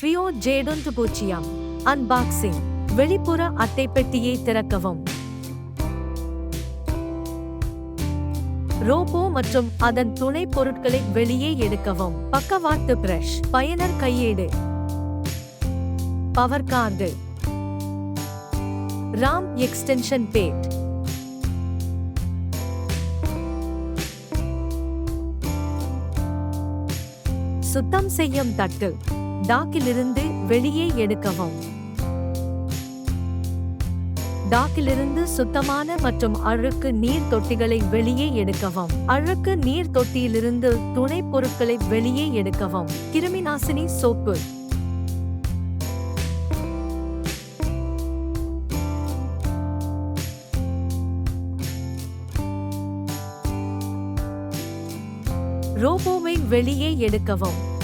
ஃப்ரியோ ஜேடொன்று பூச்சியம் unboxing வெளிப்புற அட்டை பெட்டியை திறக்கவும். ரோபோ மற்றும் அதன் துணை பொருட்களை வெளியே எடுக்கவும். பக்கவாட்டு பிரஷ் பயனர் கையேடு. Power cord. Ram extension pad. சுத்தம் செய்யும் தட்டு. டாக்கிலிருந்து வெளியே எடுக்கவும். டாக்கிலிருந்து சுத்தமான மற்றும் அழுக்கு நீர் தொட்டிகளை வெளியே எடுக்கவும். அழுக்கு நீர் தொட்டியிலிருந்து துணை பொருட்களை வெளியே எடுக்கவும். கிருமிநாசினி சோப்பு. ரோபோவை வெளியே எடுக்கவும்.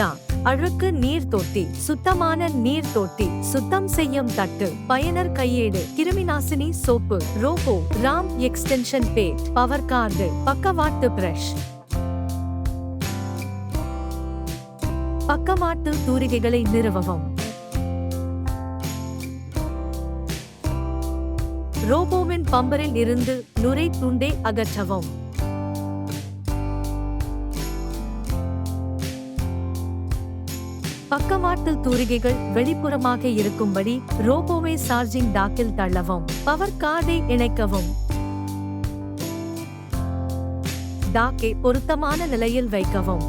டாக் அழுக்கு நீர் தொட்டி. சுத்தமான நீர் தொட்டி. சுத்தம் செய்யும் தட்டு. பயனர் கையேடு. கிருமிநாசினி soap. Robo Ram extension bad. Power cord. பக்கவாட்டு பிரஷ். பக்கவாட்டு தூரிகைகளை நிறுவவும். ரோபோவின் பம்பரில் இருந்து நுரை துண்டை அகற்றவும். பக்கவாட்டு தூரிகைகள் வெளிப்புறமாக இருக்கும்படி ரோபோவை சார்ஜிங் டாக்கில் தள்ளவும் பவர் கார்டை இணைக்கவும். டாக்கை பொருத்தமான நிலையில் வைக்கவும்.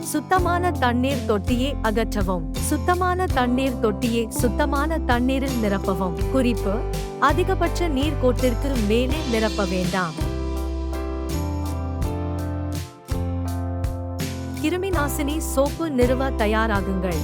சுத்தமான தண்ணீர் தொட்டியை அகற்றவும். சுத்தமான தண்ணீர் தொட்டியை சுத்தமான தண்ணீரில் நிரப்பவும். குறிப்பு அதிகபட்ச நீர் கோட்டிற்கு மேலே நிரப்ப வேண்டாம். கிருமி நாசினி சோப்பு நிறுவ தயாராகுங்கள்.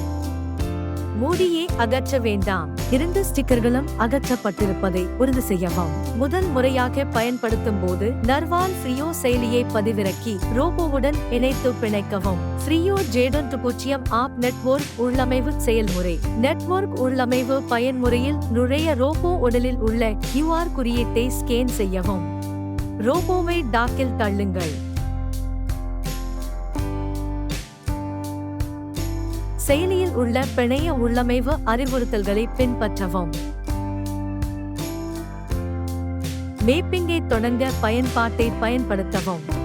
மூடியை அகற்ற வேண்டாம். இரண்டு ஸ்டிக்கர்களும் அகற்றப்பட்டிருப்பதை உறுதி செய்யவும். முதல் முறையாக பயன்படுத்தும் போது நர்வால் ஃப்ரியோ செயலியை பதிவிறக்கி ரோபோவுடன் இணைத்து பிணைக்கவும். ஃப்ரியோ ஜேடன் பூஜ்ஜியம் ஆப் நெட்வொர்க் உள்ளமைவு செயல்முறை. நெட்வொர்க் உள்ளமைவு பயன்முறையில் நுழைய ரோபோ உடலில் உள்ள கியூஆர் குறியீட்டை ஸ்கேன் செய்யவும். ரோபோவை டாக்கில் தள்ளுங்கள். செயலியில் உள்ள பிணைய உள்ளமைவு அறிவுறுத்தல்களை பின்பற்றவும். மேப்பிங்கை தொடங்க பயன்பாட்டை பயன்படுத்தவும்.